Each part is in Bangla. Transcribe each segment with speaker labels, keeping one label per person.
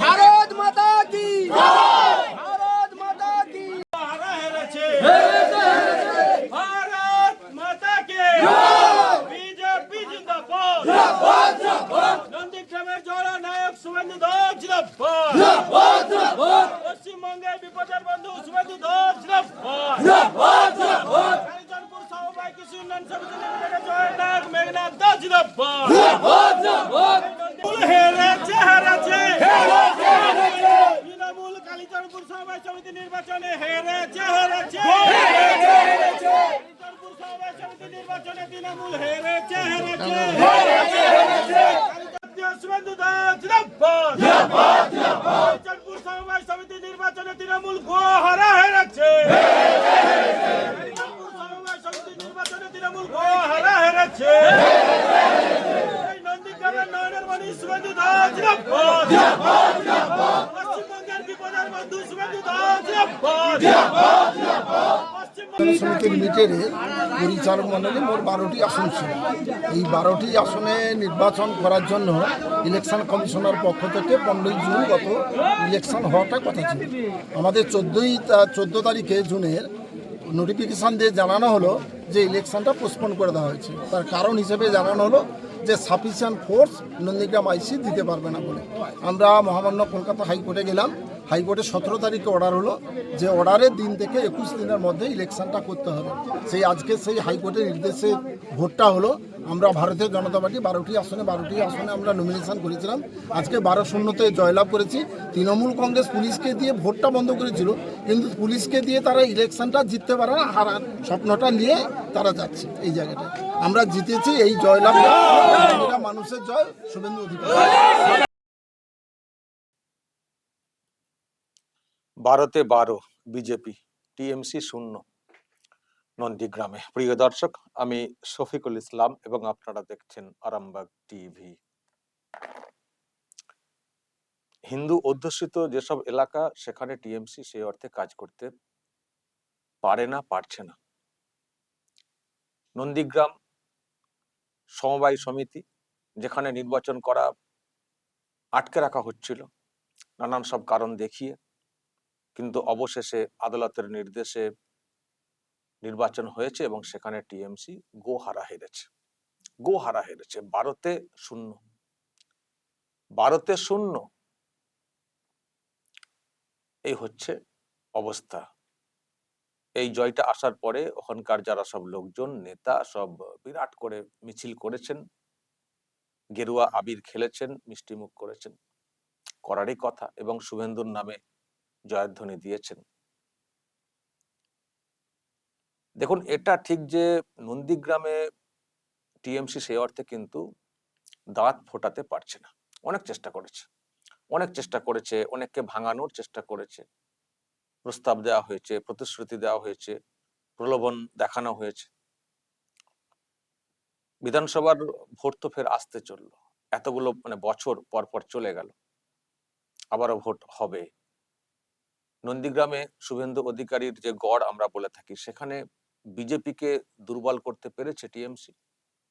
Speaker 1: ভারত মাতা কি? ভারত মাতা কি
Speaker 2: হারা হেরেছে ভারত মাতা কে বিজেপি জিন্দাবাদ জিন্দাবাদ জিন্দাবাদ নন্দীগ্রামের জোড়া নায়ক শুভেন্দু পশ্চিমবঙ্গের বিপদের বন্ধু শুভেন্দু দত্ত জিন্দাবাদ নির্বাচনে হেরেছে হেরেছে নির্বাচনে তৃণমূল হেরেছে হেরেছে সমিতি নির্বাচনে তৃণমূল গোহারা হেরেছে কালীচরণপুর সমবায় সমিতি নির্বাচনে তৃণমূল এই নন্দীগ্রামের নয়নের মণি শুভেন্দু দাস পশ্চিমবঙ্গের বিপদের বন্ধু শুভেন্দু দাস জিন্দাবাদ পশ্চিমবঙ্গ
Speaker 3: পরিচালক মণ্ডলী মোট বারোটি আসন ছিল। এই বারোটি আসনে নির্বাচন করার জন্য ইলেকশন কমিশনার পক্ষ থেকে পনেরোই জুন গত ইলেকশন হওয়াটা কথা ছিল। আমাদের চোদ্দোই চোদ্দ তারিখে জুনের নোটিফিকেশান দিয়ে জানানো হলো যে ইলেকশনটা পোস্টপোন করে দেওয়া হয়েছে। তার কারণ হিসেবে জানানো হলো যে সাফিসিয়ান্ট ফোর্স নন্দীগ্রাম আইসি দিতে পারবে না বলে। আমরা মহামান্য কলকাতা হাইকোর্টে গেলাম। হাইকোর্টে সতেরো তারিখে অর্ডার হলো যে অর্ডারের দিন থেকে একুশ দিনের মধ্যে ইলেকশনটা করতে হবে। সেই আজকে সেই হাইকোর্টের নির্দেশে ভোটটা হলো। আমরা ভারতীয় জনতা পার্টি বারোটি আসনে বারোটি আসনে আমরা নমিনেশন করেছিলাম। আজকে বারো শূন্যতে জয়লাভ করেছি। তৃণমূল কংগ্রেস পুলিশকে দিয়ে ভোটটা বন্ধ করেছিল। কিন্তু পুলিশকে দিয়ে তারা ইলেকশনটা জিততে পারে না হারার স্বপ্নটা নিয়ে তারা যাচ্ছে এই জায়গাটা আমরা জিতেছি এই জয়লাভটা। মানুষের জয়, শুভেন্দু অধিকারী।
Speaker 4: বারোতে বারো, বিজেপি, টিএমসি শূন্য, নন্দীগ্রামে। প্রিয় দর্শক, আমি শফিকুল ইসলাম এবং আপনারা দেখছেন আরামবাগ টিভি। হিন্দু অধ্যুষিত যেসব এলাকা, সেখানে টিএমসি সেই অর্থে কাজ করতে পারে না, পারছে না। নন্দীগ্রাম সমবায় সমিতি, যেখানে নির্বাচন করা আটকে রাখা হচ্ছিল, নানান সব কারণ দেখিয়ে কিন্তু অবশেষে আদালতের নির্দেশে নির্বাচন হয়েছে এবং সেখানে টিএমসি গো হারা হেরেছে। গো হারা হেরেছে। ভারতে শূন্য। ভারতে শূন্য। এই হচ্ছে অবস্থা। এই জয়টা আসার পরে ওখানকার যারা সব লোকজন, নেতা সব বিরাট করে মিছিল করেছেন। গেরুয়া আবির খেলেছেন, মিষ্টিমুখ করেছেন। করারই কথা এবং শুভেন্দুর নামে জয়ধ্বনি দিয়েছেন। দেখুন, এটা ঠিক যে নন্দীগ্রামে টিএমসি সেই অর্থে কিন্তু দাঁত ফোটাতে পারছে না। অনেক চেষ্টা করেছে। অনেক চেষ্টা করেছে, অনেককে ভাঙানোর চেষ্টা করেছে। প্রস্তাব দেওয়া হয়েছে, প্রতিশ্রুতি দেওয়া হয়েছে, প্রলোভন দেখানো হয়েছে। বিধানসভার ভোট তো ফের আসতে চলল। এতগুলো মানে বছর পর পর চলে গেল। আবারও ভোট হবে। নন্দীগ্রামে শুভেন্দু অধিকারীর যে গড় আমরা বলে থাকি, সেখানে বিজেপিকে দুর্বল করতে পেরেছে টিএমসি।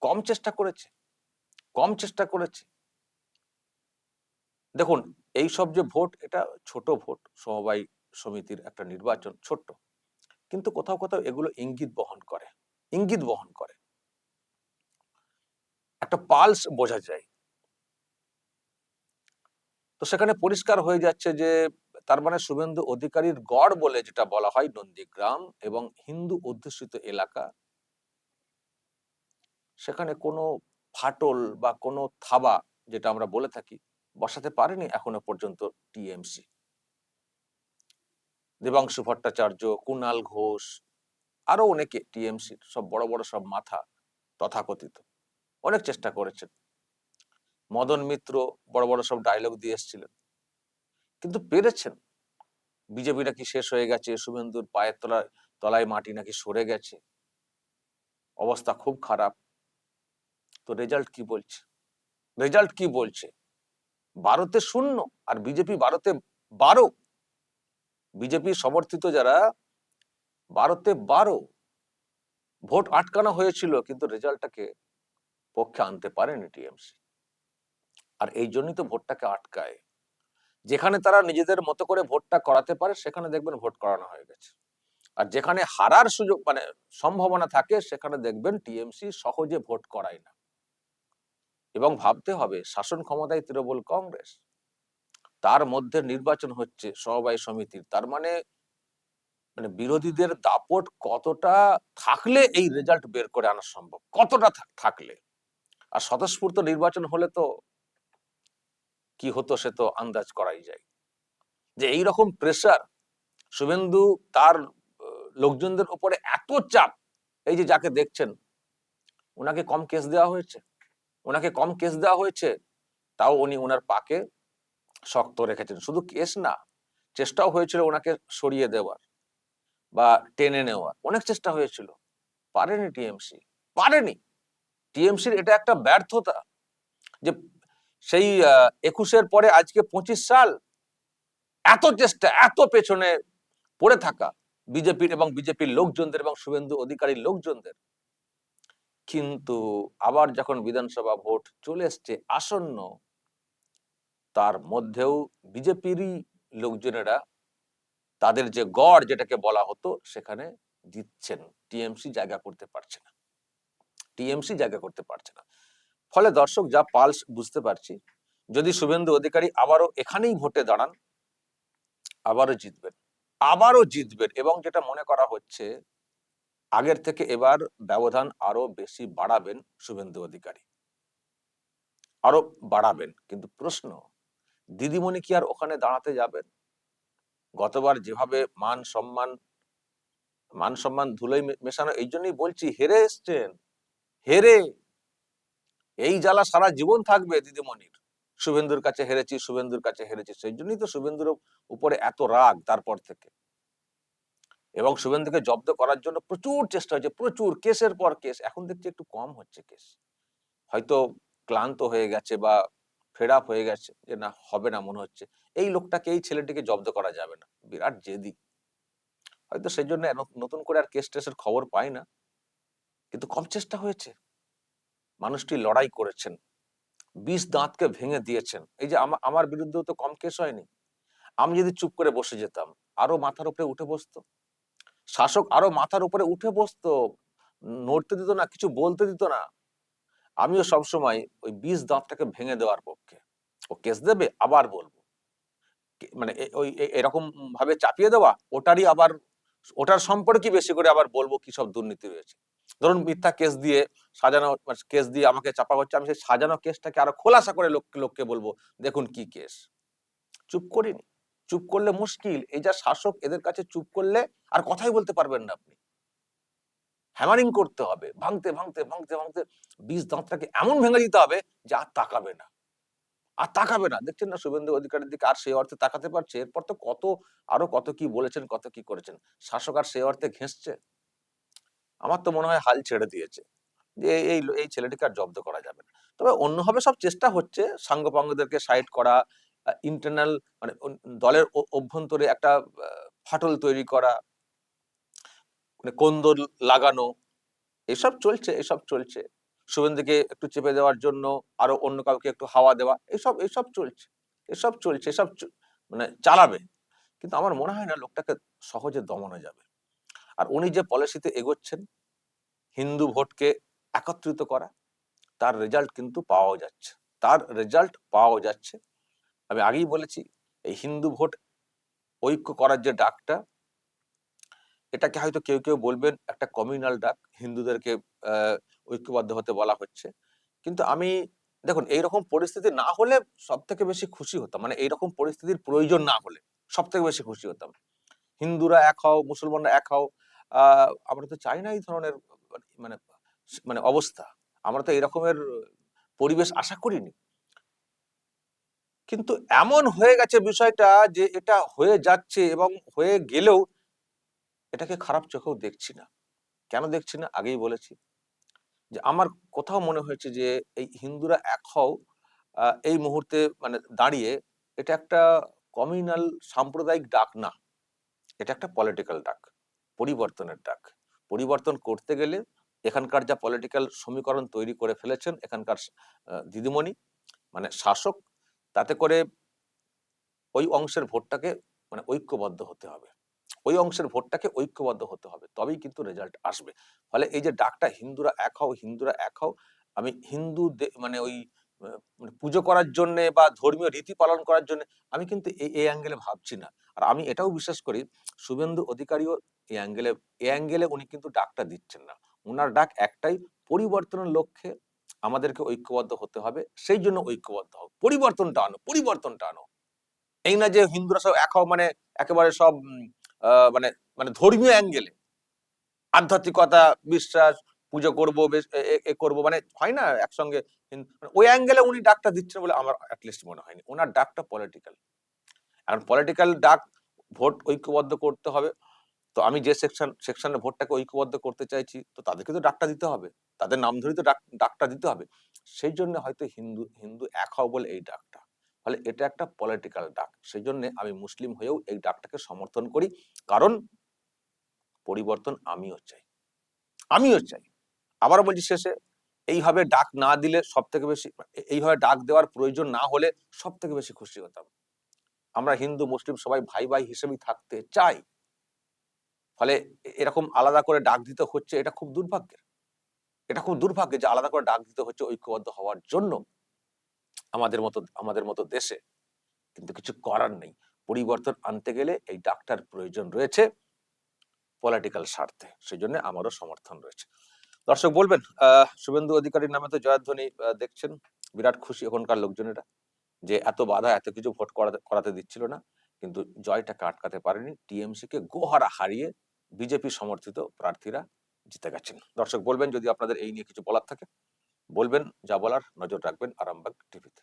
Speaker 4: কম চেষ্টা করেছে, কম চেষ্টা করেছে। দেখুন এই সব যে ভোট, এটা ছোট ভোট, সমবায় সমিতির একটা নির্বাচন ছোট্ট। কিন্তু কোথাও কোথাও এগুলো ইঙ্গিত বহন করে, ইঙ্গিত বহন করে। একটা পালস বোঝা যায়। তো সেখানে পরিষ্কার হয়ে যাচ্ছে যে তার মানে শুভেন্দু অধিকারীর গড় বলে যেটা বলা হয় নন্দীগ্রাম এবং হিন্দু অধ্যুষিত এলাকা। সেখানে কোনো ফাটল বা কোনো থাবা যেটা আমরা বলে থাকি বসাতে পারেনি এখনও পর্যন্ত টিএমসি। দেবাংশু ভট্টাচার্য, কুনাল ঘোষ, আরও অনেকে টিএমসি সব বড় বড় সব মাথা তথাকথিত। অনেক চেষ্টা করেছেন। মদন মিত্র বড় বড় সব ডায়লগ দিয়ে এসেছিলেন। কিন্তু পেরেছেন? বিজেপি নাকি শেষ হয়ে গেছে? শুভেন্দুর পায়ের তলায় তলায় মাটি নাকি সরে গেছে? অবস্থা খুব খারাপ। তো রেজাল্ট কি বলছে? রেজাল্ট কি বলছে? ভারতে শূন্য আর বিজেপি ভারতে বারো। বিজেপি সমর্থিত যারা, ভারতে বারো। ভোট আটকানো হয়েছিল, কিন্তু রেজাল্টটাকে পক্ষে আনতে পারেনি টিএমসি। আর এই জন্যই তো ভোটটাকে আটকায়। যেখানে তারা নিজেদের মতো করে ভোটটা করাতে পারে, সেখানে দেখবেন ভোট করানো হয়ে গেছে। আর যেখানে হারার সুযোগ মানে সম্ভাবনা থাকে, সেখানে দেখবেন টিএমসি সহজে ভোট করায় না। এবং ভাবতে হবে, শাসন ক্ষমতায় তৃণমূল কংগ্রেস, তার মধ্যে নির্বাচন হচ্ছে সমবায় সমিতির, তার মানে মানে বিরোধীদের দাপট কতটা থাকলে এই রেজাল্ট বের করে আনা সম্ভব? কতটা থাকলে? আর স্বতঃস্ফূর্ত নির্বাচন হলে তো কি হতো সে তো আন্দাজ করাই যায়। যে এই রকম প্রেসার শুভেন্দু তার লোকজনদের উপরে এত চাপ, এই যে যাকে দেখছেন ওনাকে কম কেস দেওয়া হয়েছে ওনাকে কম কেস দেওয়া হয়েছে, তাও উনি ওনার পাকে শক্ত রেখেছেন। শুধু কেস না, চেষ্টাও হয়েছিল ওনাকে সরিয়ে দেওয়ার বা টেনে নেওয়ার। অনেক চেষ্টা হয়েছিল। পারেনি টিএমসি। পারেনি। টিএমসির এটা একটা ব্যর্থতা যে সেই একুশের পরে আজকে পঁচিশ সাল, এত চেষ্টা, এত পেছনে পড়ে থাকা বিজেপির এবং বিজেপির লোকজনদের এবং শুভেন্দু অধিকারীর লোকজনদের। কিন্তু আবার যখন বিধানসভা ভোট চলে এসছে আসন্ন, তার মধ্যেও বিজেপিরই লোকজনেরা তাদের যে গড় যেটাকে বলা হতো, সেখানে দিচ্ছেন টিএমসি জায়গা করতে পারছে না। টিএমসি জায়গা করতে পারছে না। ফলে দর্শক যা পালস বুঝতে পারছি, যদি শুভেন্দু অধিকারী আবারও এখানেই ভোটে দাঁড়ান, আবারও জিতবেন আবারও জিতবেন এবং যেটা মনে করা হচ্ছে, আগের থেকে এবার ব্যবধান আরও বেশি বাড়াবেন শুভেন্দু অধিকারী। আরও বাড়াবেন, কিন্তু প্রশ্ন, দিদিমণি কি আর ওখানে দাঁড়াতে যাবেন? গতবার যেভাবে মান সম্মান মান সম্মান ধুলোই মেশানো, এই জন্যই বলছি, হেরে এসছেন, হেরে এই জ্বালা সারা জীবন থাকবে দিদিমণির। শুভেন্দুর কাছে হেরেছি, শুভেন্দুর কাছে হেরেছি, সেই জন্যই তো শুভেন্দুর উপরে এত রাগ তারপর থেকে। এবং শুভেন্দুকে জব্দ করার জন্য প্রচুর চেষ্টা হয়েছে, প্রচুর কেসের পর কেস, এখন দেখছি একটু কম হচ্ছে কেস। হয়তো ক্লান্ত হয়ে গেছে বা ফেড আপ হয়ে গেছে, যে না, হবে না মনে হচ্ছে। এই লোকটাকে, এই ছেলেটিকে জব্দ করা যাবে না, বিরাট জেদি। হয়তো সেই জন্য নতুন করে আর কেস টেসের খবর পাই না, কিন্তু কম চেষ্টা হয়েছে। মানুষটি লড়াই করেছেন। বিষ দাঁতকে ভেঙে দিয়েছেন। এই যে আমার বিরুদ্ধেও তো কম কেস হয়নি। আমি যদি চুপ করে বসে যেতাম, আরও মাথার উপরে উঠে বসতো। শাসক আরও মাথার উপরে উঠে বসতো। নড়তে দিত না, কিছু বলতে দিত না। আমিও সবসময় ওই বিষ দাঁতটাকে ভেঙে দেওয়ার পক্ষে। ও কেস দেবে, আবার বলব। মানে ওই এরকম ভাবে চাপিয়ে দেওয়া, ওটারই আবার, ওটার সম্পর্কে বেশি করে আবার বলব কি সব দুর্নীতি রয়েছে ধরুন মিথ্যা কেস দিয়ে সাজানো কেস দিয়ে আমাকে চাপা হচ্ছে, আমি সেই সাজানো কেসটাকে আরও খোলাসা করে লোক লোককে বলব, দেখুন কি কেস। চুপ করিনি। চুপ করলে মুশকিল। এই যা শাসক এদের কাছে চুপ করলে আর কথাই বলতে পারবেন না আপনি। হ্যামারিং করতে হবে। ভাঙতে ভাঙতে ভাঙতে ভাঙতে বীজ দাঁতটাকে এমন ভেঙে দিতে হবে যে আর তাকাবে না। আর তাকাবে না। দেখছেন না শুভেন্দু অধিকারের দিকে আর সেই অর্থে তাকাতে পারছে? এরপর তো কত, আরও কত কি বলেছেন, কত কি করেছেন? শাসক আর সেই অর্থে ঘেঁষছে? আমার তো মনে হয় হাল ছেড়ে দিয়েছে। যে এই- এই ছেলেটিকে আর জব্দ করা যাবে না। তবে অন্যভাবে সব চেষ্টা হচ্ছে সাঙ্গপাঙ্গদেরকে সাইড করা ইন্টারনাল মানে দলের অভ্যন্তরে একটা ফাটল তৈরি করা মানে কোন্দল লাগানো, এসব চলছে এসব চলছে। শুভেন্দুকে একটু চেপে দেওয়ার জন্য আরও অন্য কাউকে একটু হাওয়া দেওয়া, এসব এসব চলছে এসব চলছে, এসব মানে চালাবে। কিন্তু আমার মনে হয় না লোকটাকে সহজে দমানো যাবে। আর উনি যে পলিসিতে এগোচ্ছেন, হিন্দু ভোটকে একত্রিত করা, তার রেজাল্ট কিন্তু পাওয়া যাচ্ছে। তার রেজাল্ট পাওয়া যাচ্ছে। আমি আগেই বলেছি, এই হিন্দু ভোট ঐক্য করার যে ডাকটা, এটাকে হয়তো কেউ কেউ বলবেন একটা কমিউনাল ডাক, হিন্দুদেরকে ঐক্যবদ্ধ হতে বলা হচ্ছে। কিন্তু আমি, দেখুন, এইরকম পরিস্থিতি না হলে সব থেকে বেশি খুশি হতাম। মানে এইরকম পরিস্থিতির প্রয়োজন না হলে সব থেকে বেশি খুশি হতাম। হিন্দুরা এক হও, মুসলমানরা এক হও আমরা তো চাই না এই ধরনের মানে মানে অবস্থা। আমরা তো এরকমের পরিবেশ আশা করিনি। কিন্তু এমন হয়ে গেছে বিষয়টা যে এটা হয়ে যাচ্ছে এবং হয়ে গেলেও এটাকে খারাপ চোখেও দেখছি না। কেন দেখছি না? আগেই বলেছি যে আমার কোথাও মনে হয়েছে যে এই হিন্দুরা হও এই মুহূর্তে মানে দাঁড়িয়ে এটা একটা কমিউনাল সাম্প্রদায়িক ডাক না। এটা একটা পলিটিক্যাল ডাক। পরিবর্তনের ডাক। পরিবর্তন করতে গেলে এখানকার যা পলিটিক্যাল সমীকরণ তৈরি করে ফেলেছেন, এখানকার দিদিমণি মানে শাসক, তাতে করে ওই অংশের ভোটটাকে মানে ঐক্যবদ্ধ হতে হবে। ওই অংশের ভোটটাকে ঐক্যবদ্ধ হতে হবে, তবেই কিন্তু রেজাল্ট আসবে। ফলে এই যে ডাকটা হিন্দুরা এক হও, হিন্দুরা এক হও, আমি হিন্দু মানে ওই মানে পুজো করার জন্য বা ধর্মীয় রীতি পালন করার জন্য আমি কিন্তু এই অ্যাঙ্গেলে ভাবছি না। আর আমি এটাও বিশ্বাস করি, শুভেন্দু অধিকারীও এই অ্যাঙ্গেলে এই অ্যাঙ্গেলে উনি কিন্তু ডাকটা দিচ্ছেন না। ওনার ডাক একটাই, পরিবর্তনের লক্ষ্যে আমাদেরকে ঐক্যবদ্ধ হতে হবে, সেই জন্য ঐক্যবদ্ধ হোক পরিবর্তনটা আনো পরিবর্তনটা আনো। এই না যে হিন্দুরা সব এক মানে একেবারে সব মানে মানে ধর্মীয় অ্যাঙ্গেলে আধ্যাত্মিকতা, বিশ্বাস, পুজো করব এ করব মানে হয় না একসঙ্গে মানে ওই অ্যাঙ্গেলে উনি ডাকটা দিচ্ছেন বলে আমার অ্যাটলিস্ট মনে হয়নি। ওনার ডাকটা পলিটিক্যাল এখন পলিটিক্যাল ডাক ভোট ঐক্যবদ্ধ করতে হবে। তো আমি যে সেকশন সেকশনের ভোটটাকে ঐক্যবদ্ধ করতে চাইছি, তো তাদেরকে তো ডাকটা দিতে হবে। তাদের নাম ধরেই তো ডাক, ডাকটা দিতে হবে। সেই জন্য হয়তো হিন্দু হিন্দু এক হও বলে এই ডাকটা। ফলে এটা একটা পলিটিক্যাল ডাক। সেই জন্য আমি মুসলিম হয়েও এই ডাকটাকে সমর্থন করি। কারণ পরিবর্তন আমিও চাই। আমিও চাই। আবারও বলছি শেষে, এইভাবে ডাক না দিলে সব থেকে বেশি, এইভাবে ডাক দেওয়ার প্রয়োজন না হলে সব থেকে বেশি খুশি হতাম। আমরা হিন্দু, মুসলিম সবাই ভাই ভাই হিসেবেই থাকতে চাই। ফলে এরকম আলাদা করে ডাক দিতে হচ্ছে, এটা খুব দুর্ভাগ্যের। এটা খুব দুর্ভাগ্যের যে আলাদা করে ডাক দিতে হচ্ছে ঐক্যবদ্ধ হওয়ার জন্য আমাদের মতো আমাদের মতো দেশে। কিন্তু কিছু করার নেই। পরিবর্তন আনতে গেলে এই ডাক্তার প্রয়োজন রয়েছে পলিটিক্যাল স্বার্থে। সেই জন্য আমারও সমর্থন রয়েছে। দর্শক বলবেন আহ শুভেন্দু অধিকারীর নামে তো জয়ধ্বনি দেখছেন? বিরাট খুশি এখনকার লোকজনেরা যে এত বাধা, এত কিছু ভোট করাতে করাতে দিচ্ছিল না। কিন্তু জয়টাকে আটকাতে পারেনি। টিএমসি কে গোহারা হারিয়ে বিজেপি সমর্থিত প্রার্থীরা জিতে গেছেন। দর্শক, বলবেন যদি আপনাদের এই নিয়ে কিছু বলার থাকে। বলবেন, যা বলার, নজর রাখবেন আরামবাগ টিভিতে।